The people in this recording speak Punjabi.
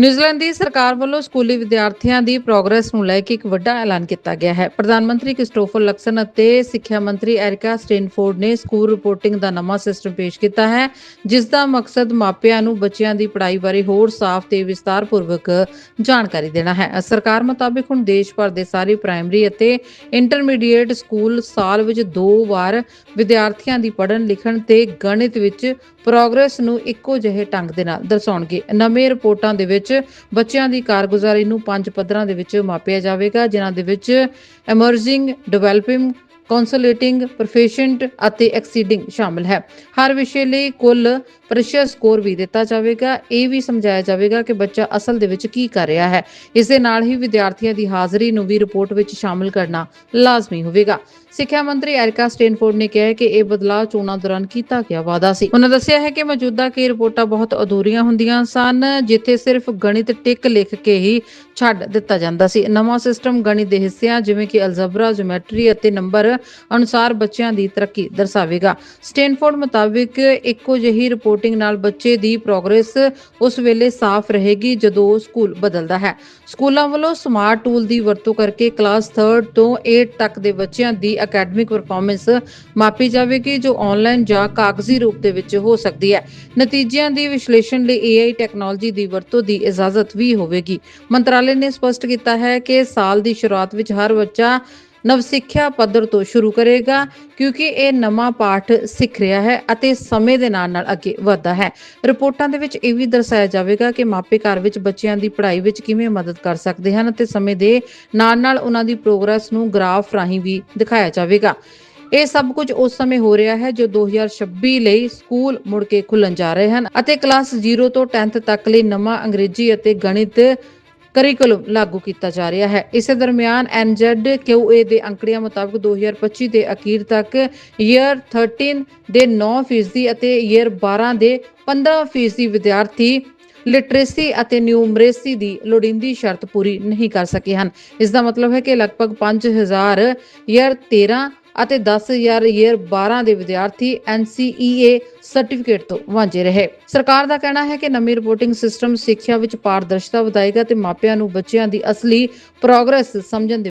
ਨਿਊਜ਼ੀਲੈਂਡ ਦੀ ਸਰਕਾਰ ਵੱਲੋਂ ਸਕੂਲੀ ਵਿਦਿਆਰਥੀਆਂ ਦੀ ਪ੍ਰੋਗਰੈਸ ਨੂੰ ਲੈ ਕੇ ਇੱਕ ਵੱਡਾ ਐਲਾਨ ਕੀਤਾ ਗਿਆ ਹੈ। ਪ੍ਰਧਾਨ ਮੰਤਰੀ ਕ੍ਰਿਸਟੋਫਰ ਲਕਸਨ ਅਤੇ ਸਿੱਖਿਆ ਮੰਤਰੀ ਐਰਿਕਾ ਸਟੇਨਫੋਰਡ ਨੇ ਸਕੂਲ ਰਿਪੋਰਟਿੰਗ ਦਾ ਨਵਾਂ ਸਿਸਟਮ ਪੇਸ਼ ਕੀਤਾ ਹੈ, ਜਿਸ ਦਾ ਮਕਸਦ ਮਾਪਿਆਂ ਨੂੰ ਬੱਚਿਆਂ ਦੀ ਪੜ੍ਹਾਈ ਬਾਰੇ ਹੋਰ ਸਾਫ਼ ਤੇ ਵਿਸਤਾਰਪੂਰਵਕ ਜਾਣਕਾਰੀ ਦੇਣਾ ਹੈ। ਸਰਕਾਰ ਮੁਤਾਬਿਕ ਹੁਣ ਦੇਸ਼ ਭਰ ਦੇ ਸਾਰੇ ਪ੍ਰਾਇਮਰੀ ਅਤੇ ਇੰਟਰਮੀਡੀਏਟ ਸਕੂਲ ਸਾਲ ਵਿੱਚ ਦੋ ਵਾਰ ਵਿਦਿਆਰਥੀਆਂ ਦੀ ਪੜ੍ਹਨ, ਲਿਖਣ ਤੇ ਗਣਿਤ ਵਿੱਚ ਪ੍ਰੋਗਰੈਸ ਨੂੰ ਇੱਕੋ ਜਿਹੇ ਢੰਗ ਦੇ ਨਾਲ ਦਰਸਾਉਣਗੇ। ਨਵੇਂ ਰਿਪੋਰਟਾਂ ਦੇ ਵਿੱਚ ਬੱਚਿਆਂ ਦੀ ਕਾਰਗੁਜ਼ਾਰੀ ਨੂੰ ਪੰਜ ਪੱਧਰਾਂ ਦੇ ਵਿੱਚ ਮਾਪਿਆ ਜਾਵੇਗਾ, ਜਿਨ੍ਹਾਂ ਦੇ ਵਿੱਚ ਐਮਰਜਿੰਗ ਡਿਵੈਲਪਿੰਗ ਕੌਂਸਲੇਟਿੰਗ ਪ੍ਰੋਫੈਸ਼ਨਟ ਅਤੇ ਐਕਸੀਡਿੰਗ ਸ਼ਾਮਲ ਹੈ। ਹਰ ਵਿਸ਼ੇ ਲਈ ਕੁੱਲ ਪ੍ਰੈਸ਼ਰ ਸਕੋਰ ਵੀ ਦਿੱਤਾ ਜਾਵੇਗਾ। ਇਹ ਵੀ ਸਮਝਾਇਆ ਜਾਵੇਗਾ ਕਿ ਬੱਚਾ ਅਸਲ ਦੇ ਵਿੱਚ ਕੀ ਕਰ ਰਿਹਾ ਹੈ। ਇਸ ਦੇ ਨਾਲ ਹੀ ਵਿਦਿਆਰਥੀਆਂ ਦੀ ਹਾਜ਼ਰੀ ਨੂੰ ਵੀ ਰਿਪੋਰਟ ਵਿੱਚ ਸ਼ਾਮਲ ਕਰਨਾ ਲਾਜ਼ਮੀ ਹੋਵੇਗਾ। ਸਿੱਖਿਆ ਮੰਤਰੀ ਐਰਿਕਾ ਸਟੇਨਫੋਰਡ ਨੇ ਕਿਹਾ ਕਿ ਇਹ ਬਦਲਾਅ ਚੋਣਾਂ ਦੌਰਾਨ ਕੀਤਾ ਗਿਆ ਵਾਅਦਾ ਸੀ। ਉਹਨਾਂ ਦੱਸਿਆ ਹੈ ਕਿ ਮੌਜੂਦਾ ਕਈ ਰਿਪੋਰਟਾਂ ਬਹੁਤ ਅਧੂਰੀਆਂ ਹੁੰਦੀਆਂ ਸਨ, ਜਿੱਥੇ ਸਿਰਫ ਗਣਿਤ ਟਿਕ ਲਿਖ ਕੇ ਹੀ ਛੱਡ ਦਿੱਤਾ ਜਾਂਦਾ ਸੀ। ਨਵਾਂ ਸਿਸਟਮ ਗਣਿਤ ਦੇ ਹਿੱਸਿਆਂ ਜਿਵੇਂ ਕਿ ਅਲਜਬਰਾ, ਜਿਓਮੈਟਰੀ ਅਤੇ ਨੰਬਰ ਅਨੁਸਾਰ ਬੱਚਿਆਂ ਦੀ ਤਰੱਕੀ ਦਰਸਾਵੇਗਾ। ਸਟੈਨਫੋਰਡ ਮੁਤਾਬਿਕ ਇੱਕੋ ਜਿਹੀ ਰਿਪੋਰਟਿੰਗ ਨਾਲ ਬੱਚੇ ਦੀ ਪ੍ਰੋਗਰੈਸ ਉਸ ਵੇਲੇ ਸਾਫ਼ ਰਹੇਗੀ ਜਦੋਂ ਸਕੂਲ ਬਦਲਦਾ ਹੈ। ਸਕੂਲਾਂ ਵੱਲੋਂ ਸਮਾਰਟ ਟੂਲ ਦੀ ਵਰਤੋਂ ਕਰਕੇ ਕਲਾਸ 3 ਤੋਂ 8 ਤੱਕ ਦੇ ਬੱਚਿਆਂ ਦੀ ਅਕੈਡਮਿਕ ਪਰਫਾਰਮੈਂਸ ਮਾਪੀ ਜਾਵੇਗੀ, ਜੋ ਆਨਲਾਈਨ ਜਾਂ ਕਾਗਜ਼ੀ ਰੂਪ ਦੇ ਵਿੱਚ ਹੋ ਸਕਦੀ ਹੈ। ਨਤੀਜਿਆਂ ਦੀ ਵਿਸ਼ਲੇਸ਼ਣ ਲਈ AI ਟੈਕਨੋਲੋਜੀ ਦੀ ਵਰਤੋਂ ਦੀ ਇਜਾਜ਼ਤ ਵੀ ਹੋਵੇਗੀ। ਮੰਤਰਾਲੇ ਨੇ ਸਪਸ਼ਟ ਕੀਤਾ ਹੈ ਕਿ ਸਾਲ ਦੀ ਸ਼ੁਰੂਆਤ ਵਿੱਚ ਹਰ ਬੱਚਾ ਨਵ ਸਿੱਖਿਆ ਪੱਧਰ ਤੋਂ ਸ਼ੁਰੂ ਕਰੇਗਾ, ਕਿਉਂਕਿ ਇਹ ਨਵਾਂ ਪਾਠ ਸਿੱਖ ਰਿਹਾ ਹੈ ਅਤੇ ਸਮੇਂ ਦੇ ਨਾਲ ਨਾਲ ਅੱਗੇ ਵਧਦਾ ਹੈ। ਰਿਪੋਰਟਾਂ ਦੇ ਵਿੱਚ ਇਹ ਵੀ ਦਰਸਾਇਆ ਜਾਵੇਗਾ ਕਿ ਮਾਪੇ ਘਰ ਵਿੱਚ ਬੱਚਿਆਂ ਦੀ ਪੜ੍ਹਾਈ ਵਿੱਚ ਕਿਵੇਂ ਮਦਦ ਕਰ ਸਕਦੇ ਹਨ ਅਤੇ ਸਮੇਂ ਦੇ ਨਾਲ ਨਾਲ ਉਹਨਾਂ ਦੀ ਪ੍ਰੋਗਰੈਸ ਨੂੰ ਗ੍ਰਾਫ ਰਾਹੀਂ ਵੀ ਦਿਖਾਇਆ ਜਾਵੇਗਾ। ਇਹ ਸਭ ਕੁਝ ਉਸ ਸਮੇਂ ਹੋ ਰਿਹਾ ਹੈ ਜੋ 2026 ਲਈ ਸਕੂਲ ਮੁੜ ਕੇ ਖੁੱਲਣ ਜਾ ਰਹੇ ਹਨ ਅਤੇ ਕਲਾਸ 0 ਤੋਂ 10th ਤੱਕ ਲਈ ਨਵਾਂ ਅੰਗਰੇਜ਼ੀ ਅਤੇ ਗਣਿਤ ਕਰਿਕੂਲਮ ਲਾਗੂ ਕੀਤਾ ਜਾ ਰਿਹਾ ਹੈ। ਇਸੇ ਦਰਮਿਆਨ NZQA ਦੇ ਅੰਕੜਿਆਂ ਮੁਤਾਬਕ 2025 ਦੇ ਅਖੀਰ ਤੱਕ ਈਅਰ 13 ਦੇ 9% ਅਤੇ ਈਅਰ 12 ਦੇ 15% ਵਿਦਿਆਰਥੀ ਲਿਟਰੇਸੀ ਅਤੇ ਨਿਊਮਰੇਸੀ ਦੀ ਲੋੜੀਂਦੀ ਸ਼ਰਤ ਪੂਰੀ ਨਹੀਂ ਕਰ ਸਕੇ ਹਨ। ਇਸ ਦਾ ਮਤਲਬ ਹੈ ਕਿ ਲਗਭਗ 5000 ਈਅਰ 13 ਅਤੇ 10000 ਈਅਰ 12 ਦੇ ਵਿਦਿਆਰਥੀ NCEA ਸਰਟੀਫਿਕੇਟ ਤੋਂ ਵਾਂਝੇ ਰਹੇ। ਸਰਕਾਰ ਦਾ ਕਹਿਣਾ ਹੈ ਕਿ ਨਵੀਂ ਰਿਪੋਰਟਿੰਗ ਸਿਸਟਮ ਸਿੱਖਿਆ ਵਿੱਚ ਪਾਰਦਰਸ਼ਤਾ ਵਧਾਏਗਾ ਤੇ ਮਾਪਿਆਂ ਨੂੰ ਬੱਚਿਆਂ ਦੀ ਅਸਲੀ ਪ੍ਰੋਗਰੈਸ ਸਮਝਣ ਦੇ